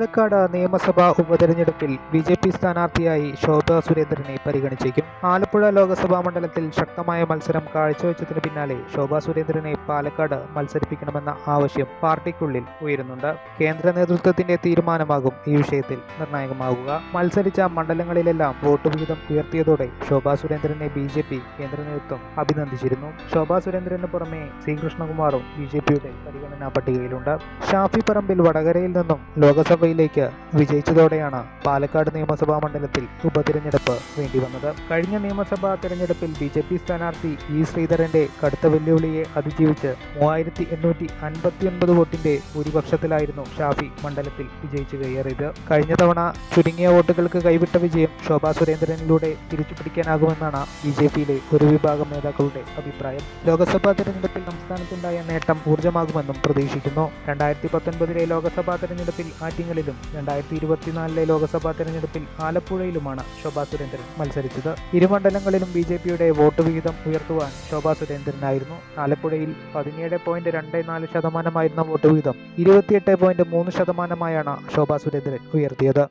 പാലക്കാട് നിയമസഭാ ഉപതെരഞ്ഞെടുപ്പിൽ B J P സ്ഥാനാർത്ഥിയായി ശോഭ സുരേന്ദ്രനെ പരിഗണിച്ചേക്കും. ആലപ്പുഴ ലോക്സഭാ മണ്ഡലത്തിൽ ശക്തമായ മത്സരം കാഴ്ചവെച്ചതിന് പിന്നാലെ ശോഭ സുരേന്ദ്രനെ പാലക്കാട് മത്സരിപ്പിക്കണമെന്ന ആവശ്യം പാർട്ടിക്കുള്ളിൽ ഉയരുന്നുണ്ട്. കേന്ദ്ര നേതൃത്വത്തിന്റെ തീരുമാനമാകും ഈ വിഷയത്തിൽ നിർണായകമാകുക മത്സരിച്ച മണ്ഡലങ്ങളിലെല്ലാം വോട്ട് വിഹിതം ഉയർത്തിയതോടെ ശോഭ സുരേന്ദ്രനെ ബി ജെ പി കേന്ദ്ര നേതൃത്വം അഭിനന്ദിച്ചിരുന്നു. ശോഭ സുരേന്ദ്രന് പുറമെ സി. ബി ജെ പിയുടെ പരിഗണനാ പട്ടികയിലുണ്ട്. ഷാഫി പറമ്പിൽ വടകരയിൽ നിന്നും ലോക്സഭയിലേക്ക് വിജയിച്ചതോടെയാണ് പാലക്കാട് നിയമസഭാ മണ്ഡലത്തിൽ ഉപതിരഞ്ഞെടുപ്പ് വേണ്ടിവന്നത്. കഴിഞ്ഞ നിയമസഭാ തെരഞ്ഞെടുപ്പിൽ ബി ജെ പി സ്ഥാനാർത്ഥി ഇ ശ്രീധരന്റെ കടുത്ത വെല്ലുവിളിയെ അതിജീവിച്ച് മൂവായിരത്തി എണ്ണൂറ്റി അൻപത്തിയൊൻപത് വോട്ടിന്റെ ഭൂരിപക്ഷത്തിലായിരുന്നു ഷാഫി മണ്ഡലത്തിൽ വിജയിച്ചു കയറിയത്. കഴിഞ്ഞ തവണ ചുരുങ്ങിയ വോട്ടുകൾക്ക് കൈവിട്ട വിജയം ശോഭാ സുരേന്ദ്രനിലൂടെ തിരിച്ചു പിടിക്കാനാകുമെന്നാണ് ബി ജെ പിയിലെ ഒരു വിഭാഗം നേതാക്കളുടെ അഭിപ്രായം. ലോക്സഭാ തെരഞ്ഞെടുപ്പിൽ സംസ്ഥാനത്തുണ്ടായ നേട്ടം ഊർജമാകുമെന്നും പ്രതീക്ഷിക്കുന്നു. രണ്ടായിരത്തി പത്തൊൻപതിലെ ലോക്സഭാ തെരഞ്ഞെടുപ്പിൽ ആറ്റിങ്ങലിലും രണ്ടായിരത്തി ഇരുപത്തിനാലിലെ ലോക്സഭാ തെരഞ്ഞെടുപ്പിൽ ആലപ്പുഴയിലുമാണ് ശോഭാ സുരേന്ദ്രൻ മത്സരിച്ചത്. ഇരുമണ്ഡലങ്ങളിലും ബി ജെ പിയുടെ വോട്ട് വിഹിതം ഉയർത്തുവാൻ ശോഭാ സുരേന്ദ്രനായിരുന്നു. ആലപ്പുഴയിൽ പതിനേഴ് പോയിന്റ് രണ്ട് നാല് ശതമാനമായിരുന്ന വോട്ട് വിഹിതം ഇരുപത്തിയെട്ട് പോയിന്റ് മൂന്ന് ശതമാനമായാണ് ശോഭാ സുരേന്ദ്രൻ ഉയർത്തിയത്.